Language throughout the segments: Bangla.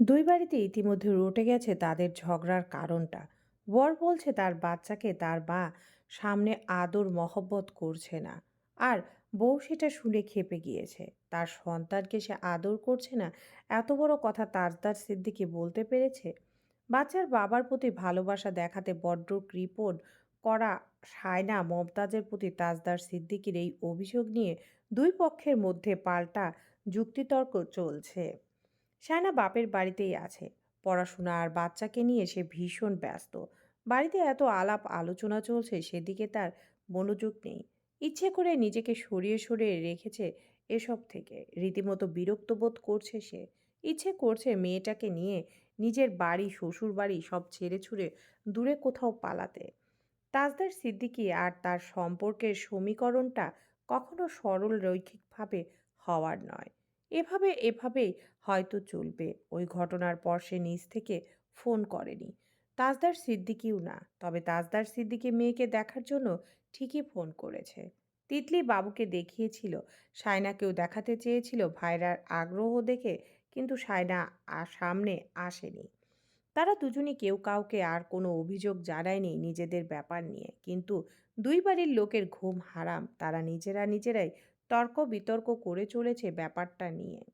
দুই বাড়িতে ইতিমধ্যে রটে গেছে তাদের ঝগড়ার কারণটা। বর বলছে তার বাচ্চাকে তার মা সামনে আদর মহব্বত করছে না। আর বউ সেটা শুনে খেপে গিয়েছে। তার সন্তানকে সে আদর করছে না, এত বড় কথা তাজদার সিদ্দিকি বলতে পেরেছে? বাচ্চার বাবার প্রতি ভালোবাসা দেখাতে বড্ড কৃপণ করা সায়না মমতাজের প্রতি তাজদার সিদ্দিকির এই অভিযোগ নিয়ে দুই পক্ষের মধ্যে পাল্টা যুক্তিতর্ক চলছে। সায়না বাপের বাড়িতেই আছে। পড়াশোনা আর বাচ্চাকে নিয়ে সে ভীষণ ব্যস্ত। বাড়িতে এত আলাপ আলোচনা চলছে, সেদিকে তার মনোযোগ নেই। ইচ্ছে করে নিজেকে সরিয়ে সরিয়ে রেখেছে এসব থেকে। রীতিমতো বিরক্ত বোধ করছে সে। ইচ্ছে করছে মেয়েটাকে নিয়ে নিজের বাড়ি শ্বশুর বাড়ি সব ছেড়ে ছুড়ে দূরে কোথাও পালাতে। তাজদার সিদ্দিকি আর তার সম্পর্কের সমীকরণটা কখনো সরল রৈখিকভাবে হওয়ার নয়। এভাবে, এভাবেই হয়তো চলবে। ওই ঘটনার পর সে নিজ থেকে ফোন করেনি। তাজদার সিদ্দিকিও না। তবে তাজদার সিদ্দিকি মেয়েকে দেখার জন্য ঠিকই ফোন করেছে। তিতলি বাবুকে দেখিয়েছিল। সায়নাকেও দেখাতে চেয়েছিল। ভাইরার আগ্রহ দেখে কিন্তু সায়না সামনে আসেনি। তারা দুজনই কেউ কাউকে আর কোনো অভিযোগ জানায়নি নিজেদের ব্যাপার নিয়ে। কিন্তু দুই বাড়ির লোকের ঘুম হারাম। তারা নিজেরা নিজেরাই তর্ক বিতর্ক করে চলেছে ব্যাপারটা নিয়ে।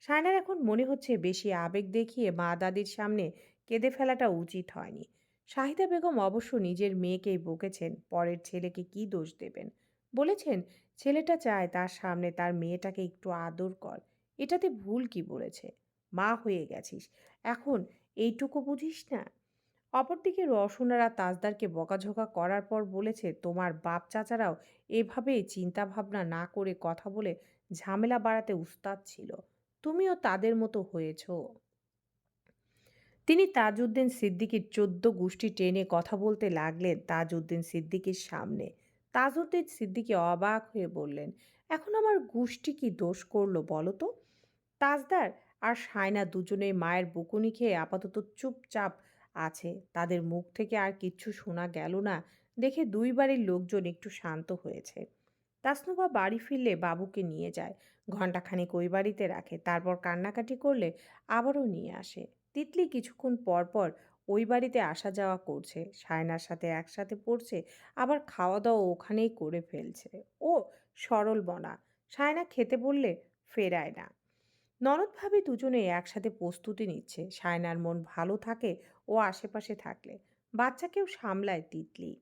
সায়নার এখন মনে হচ্ছে বেশি আবেগ দেখিয়ে মা দাদির সামনে কেঁদে ফেলাটা উচিত হয়নি। শাহিদা বেগম অবশ্য নিজের মেয়েকেই বকেছেন, পরের ছেলেকে কি দোষ দেবেন? বলেছেন, ছেলেটা চায় তার সামনে তার মেয়েটাকে একটু আদর কর। এটাতে ভুল কি বলেছে? মা হয়ে গেছিস। এখন এইটুকু বুঝিস না? অপরদিকে রসুনারা তাজদারকে বকাঝকা করার পর বলেছে, তোমার বাপ চাচারাও এভাবেই চিন্তাভাবনা না করে কথা বলে ঝামেলা বাড়াতে উস্তাদ ছিল। তুমিও তাদের মতো হয়েছ। তিনি তাজউদ্দিন সিদ্দিকির চোদ্দ গোষ্ঠী টেনে কথা বলতে লাগলেন তাজউদ্দিন সিদ্দিকীর সামনে। তাজউদ্দিন সিদ্দিকি অবাক হয়ে বললেন, এখন আমার গোষ্ঠী কি দোষ করল বলো তো? তাজদার আর সায়না দুজনে মায়ের বকুনি খেয়ে আপাতত চুপচাপ আছে। তাদের মুখ থেকে আর কিচ্ছু শোনা গেল না দেখে দুই বাড়ির লোকজন একটু শান্ত হয়েছে। তাসনুবা বাড়ি ফিরলে বাবুকে নিয়ে যায়। ঘণ্টাখানেক ওই বাড়িতে রাখে। তারপর কান্নাকাটি করলে আবারও নিয়ে আসে। তিতলি কিছুক্ষণ পর পর ওই বাড়িতে আসা যাওয়া করছে। সায়নার সাথে একসাথে পড়ছে, আবার খাওয়া দাওয়া ওখানেই করে ফেলছে। ও সরল বনা। সায়না খেতে বললে, ফেরায় না। ননদ ভাবি দুজনে একসাথে প্রস্তুতি নিচ্ছে। সায়নার মন ভালো থাকে ও আশেপাশে থাকলে। বাচ্চাকেও সামলায় তিতলি।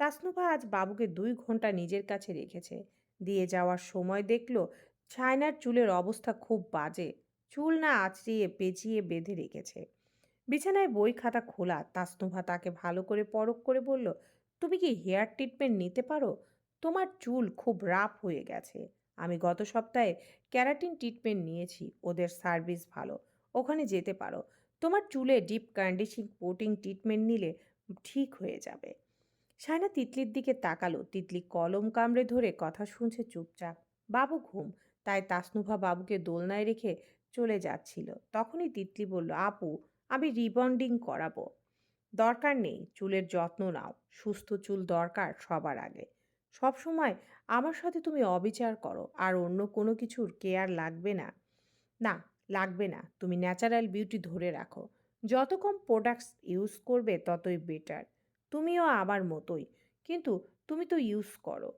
তাসনুভা আজ বাবুকে দুই ঘণ্টা নিজের কাছে রেখেছে। দিয়ে যাওয়ার সময় দেখল ছায়নার চুলের অবস্থা খুব বাজে। চুল না আঁচড়িয়ে পেঁচিয়ে বেঁধে রেখেছে। বিছানায় বই খাতা খোলা। তাসনুভা তাকে ভালো করে পরখ করে বলল, তুমি কি হেয়ার ট্রিটমেন্ট নিতে পারো? তোমার চুল খুব রাফ হয়ে গেছে। আমি গত সপ্তাহে ক্যারাটিন ট্রিটমেন্ট নিয়েছি, ওদের সার্ভিস ভালো, ওখানে যেতে পারো। তোমার চুলে ডিপ কন্ডিশিং পোটিং ট্রিটমেন্ট নিলে ঠিক হয়ে যাবে। সায়না তিতলির দিকে তাকালো, তিতলি কলম কামড়ে ধরে কথা শুনছে চুপচাপ। বাবু ঘুম, তাই তাসনুভা বাবুকে দোলনায় রেখে চলে যাচ্ছিল। তখনই তিতলি বলল, আপু, আমি রিবন্ডিং করাবো। দরকার নেই, চুলের যত্ন নাও, সুস্থ চুল দরকার সবার আগে। সব সময় আমার সাথে তুমি অবিচার করো, আর অন্য কোনো কিছুর কেয়ার লাগবে না। না, লাগবে না। তুমি ন্যাচারাল বিউটি ধরে রাখো। যত কম প্রোডাক্টস ইউজ করবে, ততই বেটার তুমিও আমার মতোই। কিন্তু তুমি তো ইউজ করো।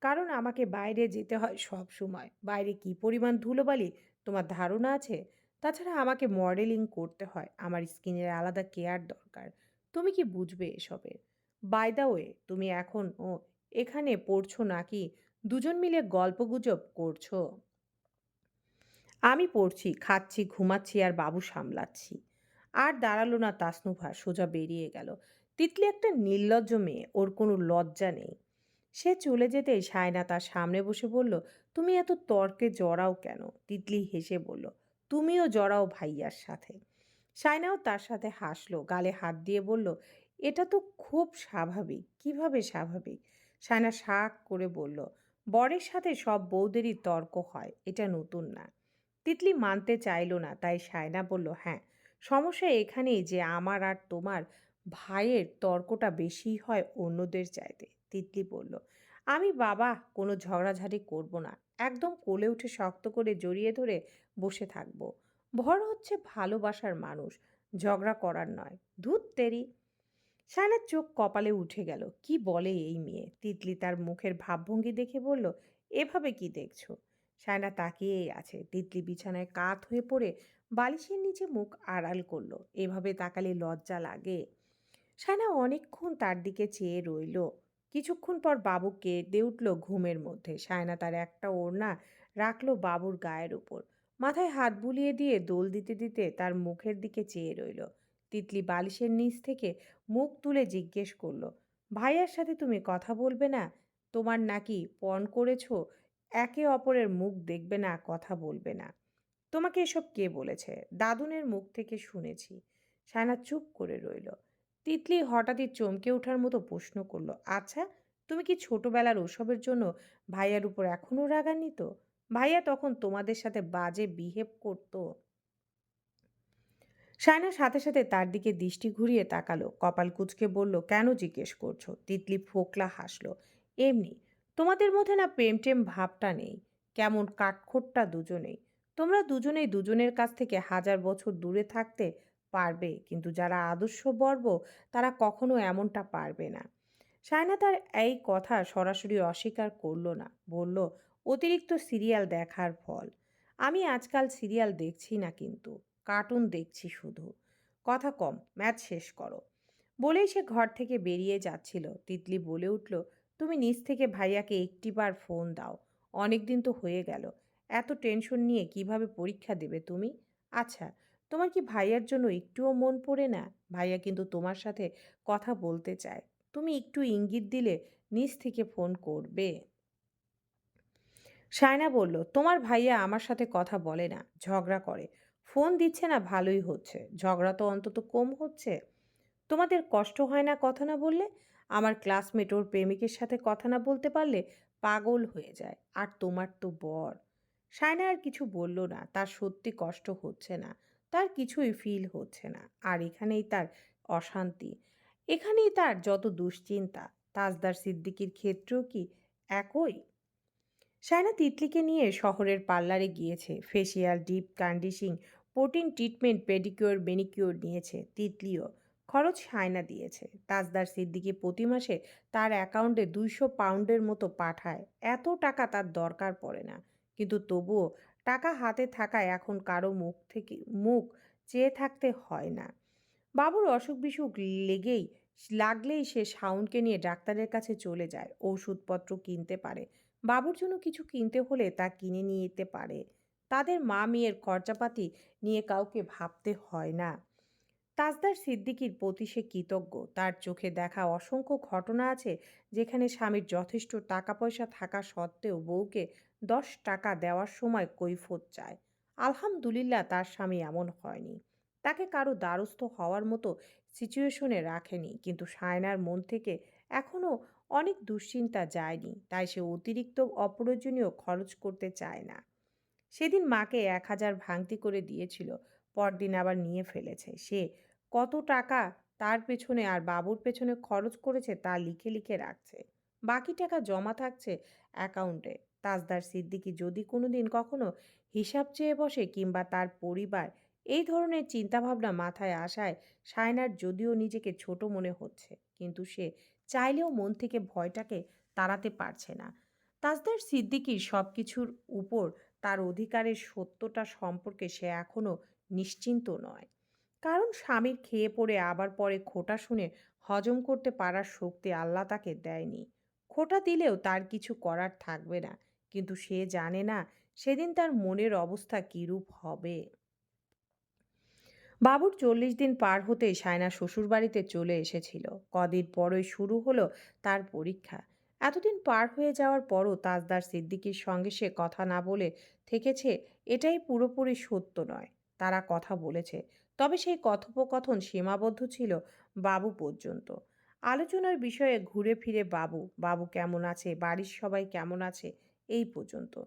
কারণ আমাকে বাইরে যেতে হয় সব সময় বাইরে কি পরিমাণ ধুলোবালি? তোমার ধারণা আছে? তাছাড়া আমাকে মডেলিং করতে হয়। আমার স্কিনের আলাদা কেয়ার দরকার। তুমি কি বুঝবে এসবের? বাই দ্য ওয়ে তুমি এখন ও এখানে পড়ছো নাকি? দুজন মিলে গল্পগুজব করছ। আমি পড়ছি, খাচ্ছি, ঘুমাচ্ছি আর বাবু সামলাচ্ছি। আর দাঁড়াল না তাসনুভা, সোজা বেরিয়ে গেল। তিতলি একটা নির্লজ্জ মেয়ে, ওর কোনো লজ্জা নেই। সে চলে যেতে সায়না তার সামনে বসে বলল, তুমি এত তর্কে জড়াও কেন? তিতলি হেসে বলল, তুমিও জড়াও ভাইয়ার সাথে। সায়নাও তার সাথে হাসলো, গালে হাত দিয়ে বলল, এটা তো খুব স্বাভাবিক। কীভাবে স্বাভাবিক? সায়না শাক করে বলল, বরের সাথে সব বউদেরই তর্ক হয়, এটা নতুন না। তিতলি মানতে চাইলো না, তাই সায়না বলল হ্যাঁ সমস্যা এখানেই যে আমার আর তোমার ভাইয়ের তর্কটা বেশি হয় অন্যদের চাইতে। তিতলি বলল, আমি বাবা, কোনো ঝগড়াঝাটি করব না। একদম কোলে উঠে শক্ত করে জড়িয়ে ধরে বসে থাকব। ভর হচ্ছে ভালোবাসার মানুষ, ঝগড়া করার নয়। ধূত তেরি সায়নার চোখ কপালে উঠে গেল। কি বলে এই মেয়ে? তিতলি তার মুখের ভাবভঙ্গি দেখে বলল, এভাবে কি দেখছ? সায়না তাকিয়েই আছে। তিতলি বিছানায় কাত হয়ে পড়ে বালিশের নিচে মুখ আড়াল করল। এভাবে তাকালে লজ্জা লাগে। সায়না অনেকক্ষণ তার দিকে চেয়ে রইল। কিছুক্ষণ পর বাবু কেঁদে উঠল ঘুমের মধ্যে। সায়না তার একটা ওড়না রাখল বাবুর গায়ের উপর। মাথায় হাত বুলিয়ে দিয়ে দোল দিতে দিতে তার মুখের দিকে চেয়ে রইল। তিতলি বালিশের নিচ থেকে মুখ তুলে জিজ্ঞেস করল, ভাইয়ার সাথে তুমি কথা বলবে না? তোমার নাকি পণ করেছ? একে অপরের মুখ দেখবে না, কথা বলবে না। তোমাকে এসব কে বলেছে? দাদুনের মুখ থেকে শুনেছি। সায়না চুপ করে রইল। তিতলি হঠাৎই চমকে ওঠার মতো প্রশ্ন করল আচ্ছা তুমি কি ছোটবেলার ওসবের জন্য ভাইয়ার উপর এখনও রাগান্বিত? ভাইয়া তখন তোমাদের সাথে বাজে বিহেভ করতো? সায়না সাথে সাথে তার দিকে দৃষ্টি ঘুরিয়ে তাকালো। কপাল কুচকে বলল, কেন জিজ্ঞেস করছ? তিতলি ফোকলা হাসলো, এমনি, তোমাদের মধ্যে না প্রেম টেম ভাবটা নেই, কেমন কাঠখোট্টা দুজনেই। তোমরা দুজনেই দুজনের কাছ থেকে হাজার বছর দূরে থাকতে পারবে, কিন্তু যারা আদর্শ বর্ব, তারা কখনো এমনটা পারবে না। সায়না তার এই কথা সরাসরি অস্বীকার করল না, বলল, অতিরিক্ত সিরিয়াল দেখার ফল। আমি আজকাল সিরিয়াল দেখছি না কিন্তু। কার্টুন দেখছি শুধু। কথা কম, ম্যাচ শেষ করো। বলেই সে ঘর থেকে বেরিয়ে যাচ্ছিল। তিতলি বলে উঠল, তুমি নিজ থেকে ভাইয়াকে একটিবার ফোন দাও। অনেক দিন তো হয়ে গেল। এত টেনশন নিয়ে কীভাবে পরীক্ষা দেবে তুমি? আচ্ছা তোমার কি ভাইয়ার জন্য একটুও মন পড়ে না? ভাইয়া কিন্তু তোমার সাথে কথা বলতে চায়। তুমি একটু ইঙ্গিত দিলে নিজ থেকে ফোন করবে। সায়না বলল, তোমার ভাইয়া আমার সাথে কথা বলে না, ঝগড়া করে। ফোন দিচ্ছে না, ভালোই হচ্ছে। ঝগড়া তো অন্তত কম হচ্ছে। তোমাদের কষ্ট হয় না কথা না বললে? আমার ক্লাসমেট ওর প্রেমিকের সাথে কথা না বলতে পারলে পাগল হয়ে যায়, আর তোমার তো বর। সায়না আর কিছু বলল না, তার সত্যি কষ্ট হচ্ছে না, তার কিছুই ফিল হচ্ছে না, আর এখানেই তার অশান্তি। এখানেই তার যত দুশ্চিন্তা। তাজদার সিদ্দিকির ক্ষেত্রেও কি একই? সায়না তিতলিকে নিয়ে শহরের পার্লারে গিয়েছে। Facial, deep conditioning, protein treatment, pedicure, manicure নিয়েছে। তিতলিও খরচ সায়না দিয়েছে। তাজদার সিদ্দিকি প্রতি মাসে তার অ্যাকাউন্টে দুইশো পাউন্ডের মতো পাঠায়। এত টাকা তার দরকার পড়ে না। কিন্তু তবুও টাকা হাতে থাকায় এখন কারও মুখ থেকে, মুখ চেয়ে থাকতে হয় না। বাবুর অসুখ বিসুখ লেগেই, লাগলেই সে শাউনকে নিয়ে ডাক্তারের কাছে চলে যায়। ওষুধপত্র কিনতে পারে। বাবুর জন্য কিছু কিনতে হলে তা কিনে নিতে পারে। তাদের মা মেয়ের খরচাপাতি নিয়ে কাউকে ভাবতে হয় না। তাজদার সিদ্দিকির প্রতি সে কৃতজ্ঞ। তার চোখে দেখা অসংখ্য ঘটনা আছে যেখানে স্বামীর যথেষ্ট টাকা পয়সা থাকা সত্ত্বেও বউকে দশ টাকা দেওয়ার সময় কৈফত চায়। আলহামদুলিল্লাহ তার স্বামী এমন হয়নি। তাকে কারও দ্বারস্থ হওয়ার মতো সিচুয়েশনে রাখেনি। কিন্তু সায়নার মন থেকে এখনও অনেক দুশ্চিন্তা যায়নি, তাই সে অতিরিক্ত অপ্রয়োজনীয় খরচ করতে চায় না। সেদিন মাকে এক হাজার ভাঙতি করে দিয়েছিল, পরদিন আবার নিয়ে ফেলেছে। সে কত টাকা তার পেছনে আর বাবুর পেছনে খরচ করেছে তা লিখে লিখে রাখছে। বাকি টাকা জমা থাকছে অ্যাকাউন্টে। তাজদার সিদ্দিকি যদি কোনো দিন কখনো হিসাব চেয়ে বসে কিংবা তার পরিবার এই ধরনের চিন্তাভাবনা মাথায় আসায় সায়নার যদিও নিজেকে ছোট মনে হচ্ছে, কিন্তু সে চাইলেও মন থেকে ভয়টাকে তাড়াতে পারছে না। তাজদার সিদ্দিকির সব কিছুর উপর তার অধিকারের সত্যটা সম্পর্কে সে এখনও নিশ্চিন্ত নয়। কারণ স্বামীর খেয়ে পড়ে আবার পরে খোটা শুনে হজম করতে পারার শক্তি আল্লাহ তাকে দেয়নি। খোটা দিলেও তার কিছু করার থাকবে না, কিন্তু সে জানে না সেদিন তার মনের অবস্থা কীরূপ হবে। বাবুর চল্লিশ দিন পার হতেই সায়না শ্বশুরবাড়িতে চলে এসেছিল। কদিন পরই শুরু হলো তার পরীক্ষা। এতদিন পার হয়ে যাওয়ার পরও তাজদার সিদ্দিকির সঙ্গে সে কথা না বলে থেকেছে, এটাই পুরোপুরি সত্য নয়। তারা কথা বলেছে। তবে সেই কথোপকথন সীমাবদ্ধ ছিল বাবু পর্যন্ত। আলোচনার বিষয়ে ঘুরে ফিরে বাবু বাবু কেমন আছে? বাড়ির সবাই কেমন আছে? এই পর্যন্ত।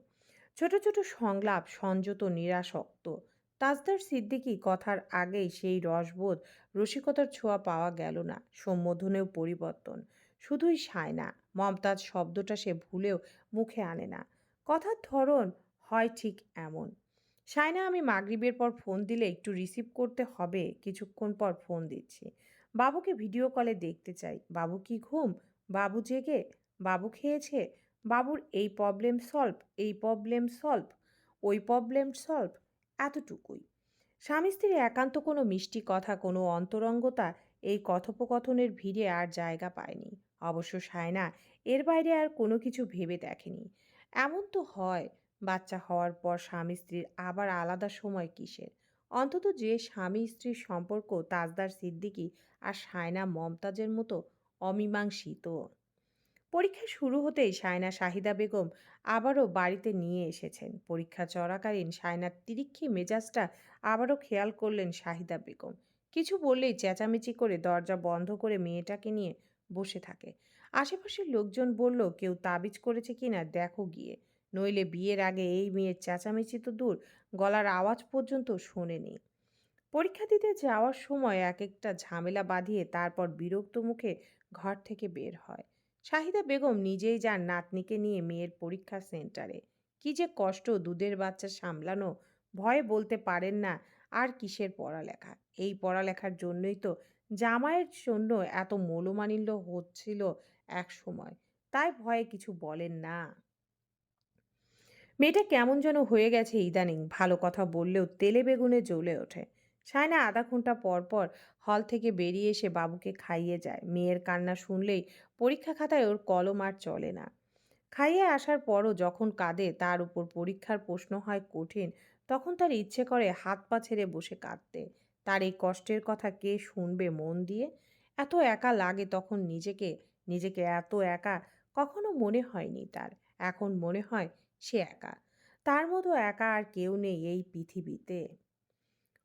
ছোট ছোট সংলাপ, সংযত, নিরাসক্ত। তাজদার সিদ্দিকী কথার আগেই সেই রসবোধ রসিকতার ছোঁয়া পাওয়া গেল না, সম্বোধনেও পরিবর্তন। শুধুই সায়না, মমতাজ শব্দটা সে ভুলেও মুখে আনে না। কথার ধরন হয় ঠিক এমন। সায়না, আমি মাগরিবের পর ফোন দিলে একটু রিসিভ করতে হবে, কিছুক্ষণ পর ফোন দিচ্ছি। বাবুকে ভিডিও কলে দেখতে চাই। বাবু কি ঘুম? বাবু জেগে? বাবু খেয়েছে? বাবুর এই প্রবলেম সলভ এই প্রবলেম সলভ ওই প্রবলেম সলভ এতটুকুই। স্বামী স্ত্রীর একান্ত কোনো মিষ্টি কথা, কোনো অন্তরঙ্গতা এই কথোপকথনের ভিড়ে আর জায়গা পায়নি। অবশ্য সায়না এর বাইরে আর কোনো কিছু ভেবে দেখেনি। এমন তো হয়, বাচ্চা হওয়ার পর স্বামী স্ত্রীর আবার আলাদা সময় কিসের? অন্তত যে স্বামী স্ত্রীর সম্পর্ক তাজদার সিদ্দিকী আর সায়না মমতাজের মতো অমীমাংসিত। পরীক্ষা শুরু হতেই সায়না শাহিদা বেগম আবারও বাড়িতে নিয়ে এসেছেন। পরীক্ষা চলাকালীন সায়নার তিরিক্ষি মেজাজটা আবারও খেয়াল করলেন শাহিদা বেগম। কিছু বললেই চেঁচামেচি করে দরজা বন্ধ করে মেয়েটাকে নিয়ে বসে থাকে। আশেপাশের লোকজন বলল, কেউ তাবিজ করেছে কিনা দেখো গিয়ে। নইলে বিয়ের আগে এই মেয়ের চেঁচামেচি তো দূর, গলার আওয়াজ পর্যন্ত শোনেনি পরীক্ষা দিতে যাওয়ার সময় এক একটা ঝামেলা বাঁধিয়ে তারপর বিরক্ত মুখে ঘর থেকে বের হয়। শাহিদা বেগম নিজেই যান নাতনিকে নিয়ে মেয়ের পরীক্ষা সেন্টারে। কি যে কষ্ট দুধের বাচ্চা সামলানো, ভয়ে বলতে পারেন না আর কিসের পড়ালেখা। এই পড়ালেখার জন্যই তো জামাইয়ের জন্য এত মৌলমানিল্য হচ্ছিল এক সময়, তাই ভয়ে কিছু বলেন না। মেয়েটা কেমন যেন হয়ে গেছে ইদানিং, ভালো কথা বললেও তেলে বেগুনে জ্বলে ওঠে। সায়না আধা ঘণ্টা পর পর হল থেকে বেরিয়ে এসে বাবুকে খাইয়ে যায়। মেয়ের কান্না শুনলেই পরীক্ষা খাতায় ওর কলম আর চলে না। খাইয়ে আসার পরও যখন কাঁদে তার উপর পরীক্ষার প্রশ্ন হয় কঠিন, তখন তার ইচ্ছে করে হাত পা ছেড়ে বসে কাঁদতে। তার এই কষ্টের কথা কে শুনবে মন দিয়ে? এত একা লাগে তখন নিজেকে নিজেকে এত একা কখনো মনে হয়নি তার। এখন মনে হয় সে একা। তার মতো একা আর কেউ নেই এই পৃথিবীতে।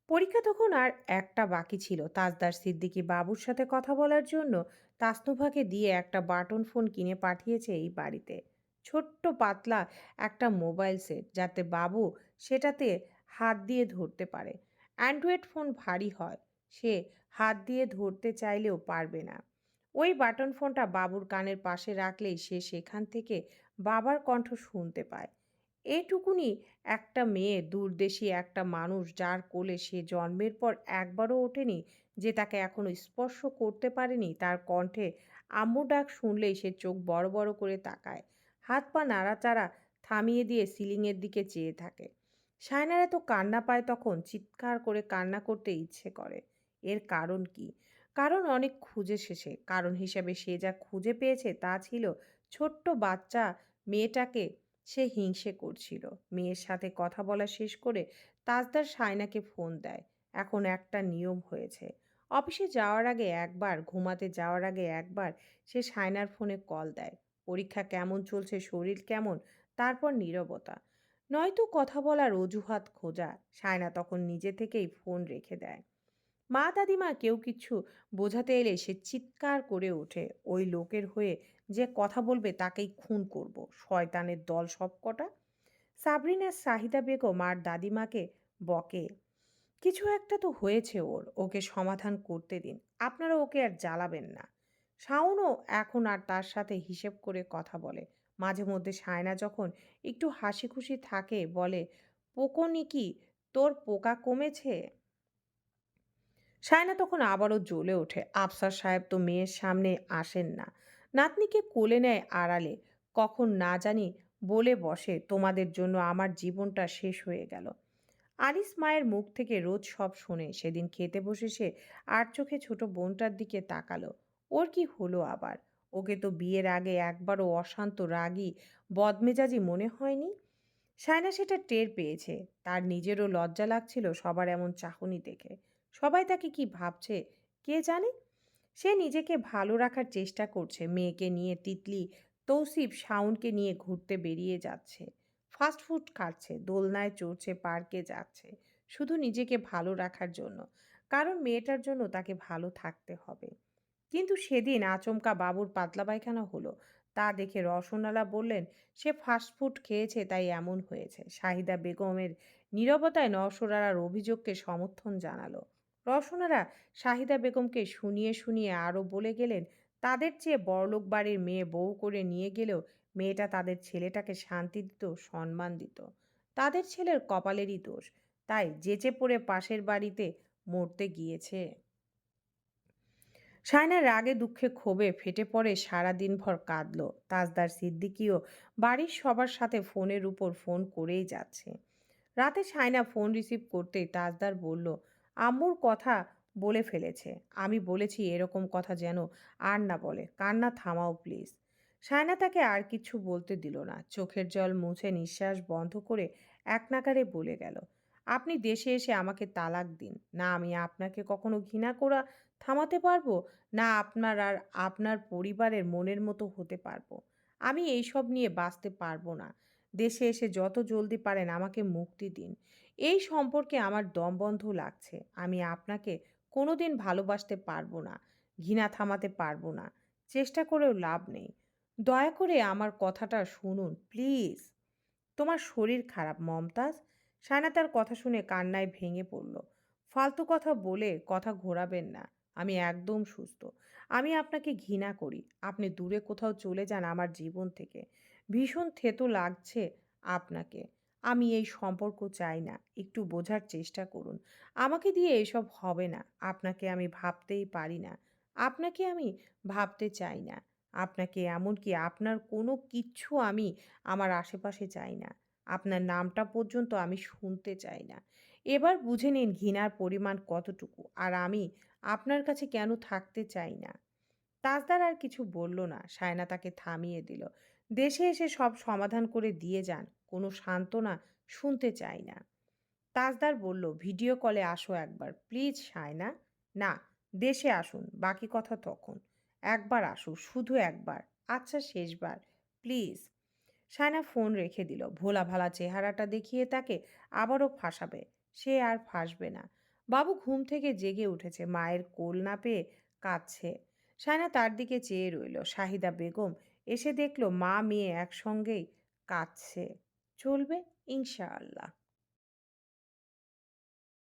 পরীক্ষা তখন আর একটা বাকি ছিল। তাজদার সিদ্দিকি বাবুর সাথে কথা বলার জন্য তাসনুভাকে দিয়ে একটা বাটন ফোন কিনে পাঠিয়েছে এই বাড়িতে। ছোট্ট পাতলা একটা মোবাইল সেট, যাতে বাবু সেটাতে হাত দিয়ে ধরতে পারে। অ্যান্ড্রয়েড ফোন ভারী হয়, সে হাত দিয়ে ধরতে চাইলেও পারবে না। ওই বাটন ফোনটা বাবুর কানের পাশে রাখলেই সে সেখান থেকে বাবার কণ্ঠ শুনতে পায়। এইটুকুনি একটা মেয়ে, দূরদেশী একটা মানুষ যার কোলে সে জন্মের পর একবারও ওঠেনি, যে তাকে এখনও স্পর্শ করতে পারেনি, তার কণ্ঠে আম্মু ডাক শুনলেই সে চোখ বড় বড় করে তাকায়। হাত পা নাড়াচাড়া থামিয়ে দিয়ে সিলিংয়ের দিকে চেয়ে থাকে। সায়নার এত কান্না পায় তখন চিৎকার করে কান্না করতে ইচ্ছে করে। এর কারণ কি? কারণ অনেক খুঁজে শেষে। কারণ হিসাবে সে যা খুঁজে পেয়েছে তা ছিল ছোট্ট বাচ্চা মেয়েটাকে সে হিংসে করছিল। মেয়ের সাথে কথা বলা শেষ করে তাজদার সায়নাকে ফোন দেয়। এখন একটা নিয়ম হয়েছে। অফিসে যাওয়ার আগে একবার, ঘুমাতে যাওয়ার আগে একবার সে সায়নার ফোনে কল দেয়। পরীক্ষা কেমন চলছে, শরীর কেমন, তারপর নীরবতা। নয়তো কথা বলার অজুহাত খোঁজা। সায়না তখন নিজে থেকেই ফোন রেখে দেয়। মা দাদিমা কেউ কিছু বোঝাতে এলে সে চিৎকার করে ওঠে। ওই লোকের হয়ে যে কথা বলবে তাকেই খুন করব। শয়তানের দল সবকটা। সাবরিনা সাহিদা বেগম আর দাদিমাকে বকে। কিছু একটা তো হয়েছে ওর, ওকে সমাধান করতে দিন। আপনারা ওকে আর জ্বালাবেন না। শাওনও এখন আর তার সাথে হিসেব করে কথা বলে। মাঝে মধ্যে সায়না যখন একটু হাসি খুশি থাকে বলে পোকনি কি তোর পোকা কমেছে? সায়না তখন আবারও জ্বলে ওঠে। আফসার সাহেব তো মেয়ের সামনে আসেন না। নাতনিকে কোলে নেয় আড়ালে। কখন না জানি বলে বসে, তোমাদের জন্য আমার জীবনটা শেষ হয়ে গেল। আলিস মায়ের মুখ থেকে রোজ সব শোনে। সেদিন খেতে বসে সে আর চোখে ছোট বোনটার দিকে তাকালো। ওর কি হলো আবার? ওকে তো বিয়ের আগে একবারও অশান্ত রাগী, বদমেজাজি মনে হয়নি? সায়না সেটা টের পেয়েছে। তার নিজেরও লজ্জা লাগছিল সবার এমন চাহনি দেখে। সবাই তাকে কি ভাবছে? কে জানে? সে নিজেকে ভালো রাখার চেষ্টা করছে। মেয়েকে নিয়ে তিতলি তৌসিফ শাউনকে নিয়ে ঘুরতে বেরিয়ে যাচ্ছে। ফাস্ট ফুড খাচ্ছে, দোলনায় চড়ছে, পার্কে যাচ্ছে। শুধু নিজেকে ভালো রাখার জন্য, কারণ মেয়েটার জন্য তাকে ভালো থাকতে হবে। কিন্তু সেদিন আচমকা বাবুর পাতলা পায়খানা হলো। তা দেখে রসনালা বললেন, সে ফাস্টফুড খেয়েছে, তাই এমন হয়েছে। শাহিদা বেগমের নীরবতায় নওশরার অভিযোগকে সমর্থন জানালো। রসনারা শাহিদা বেগমকে শুনিয়ে শুনিয়ে আরও বলে গেলেন, তাদের চেয়ে বড়লোক বাড়ির মেয়ে বউ করে নিয়ে গেলেও মেয়েটা তাদের ছেলেটাকে শান্তি দিত, সম্মান দিত। তাদের ছেলের কপালেরই দোষ। তাই যেচে পড়ে পাশের বাড়িতে মরতে গিয়েছে। সায়না রাগে দুঃখে ক্ষোভে ফেটে পড়ে সারা দিনভর কাঁদল। তাজদার সিদ্দিকিও বাড়ির সবার সাথে ফোনের উপর ফোন করেই যাচ্ছে। রাতে সায়না ফোন রিসিভ করতেই তাজদার বলল আম্মুর কথা বলে ফেলেছে। আমি বলেছি এরকম কথা যেন আর না বলে। কান্না থামাও, প্লিজ। সায়না তাকে আর কিছু বলতে দিল না। চোখের জল মুছে নিঃশ্বাস বন্ধ করে এক নাগারে বলে গেল, আপনি দেশে এসে আমাকে তালাক দিন। না, আমি আপনাকে কখনো ঘৃণা করা থামাতে পারব? না, আপনার আর আপনার পরিবারের মনের মতো হতে পারব? আমি এইসব নিয়ে বাঁচতে পারব না। দেশে এসে যত জলদি পারেন আমাকে মুক্তি দিন। এই সম্পর্কে আমার দম বন্ধ লাগছে। আমি আপনাকে কোনোদিন ভালোবাসতে পারব না, ঘৃণা থামাতে পারব না, চেষ্টা করেও লাভ নেই। দয়া করে আমার কথাটা শুনুন, প্লিজ। তোমার শরীর খারাপ, মমতাজ। সায়না তার কথা শুনে কান্নায় ভেঙে পড়ল। ফালতু কথা বলে কথা ঘোরাবেন না, আমি একদম সুস্থ। আমি আপনাকে ঘৃণা করি, আপনি দূরে কোথাও চলে যান আমার জীবন থেকে। ভীষণ থেতো লাগছে আপনাকে। আমি এই সম্পর্ক চাই না। একটু বোঝার চেষ্টা করুন। আমাকে দিয়ে এসব হবে না। আপনাকে আমি ভাবতেই পারি না। আপনাকে আমি ভাবতে চাই না। আপনাকে এমনকি আপনার কোনো কিচ্ছু আমি আমার আশেপাশে চাই না। আপনার নামটা পর্যন্ত আমি শুনতে চাই না। এবার বুঝে নিন ঘৃণার পরিমাণ কতটুকু আর আমি আপনার কাছে কেন থাকতে চাই না। তাজদার আর কিছু বলল না। সায়না তাকে থামিয়ে দিল। দেশে এসে সব সমাধান করে দিয়ে যান, কোনো সান্ত্বনা শুনতে চাই না। তাজদার বলল, ভিডিও কলে আসো একবার, প্লিজ সায়না। না, দেশে আসুন, বাকি কথা তখন। একবার আসো, শুধু একবার। আচ্ছা শেষবার, প্লিজ। সায়না ফোন রেখে দিল, ভোলা ভালা চেহারাটা দেখিয়ে তাকে আবারও ফাঁসাবে। সে আর ফাঁসবে না। বাবু, ঘুম থেকে জেগে উঠেছে, মায়ের কোল না পেয়ে কাঁদছে। সায়না তার দিকে চেয়ে রইল, শাহিদা বেগম এসে দেখল মা মেয়ে একসঙ্গেই কাঁদছে। চলবে ইনশাআল্লাহ।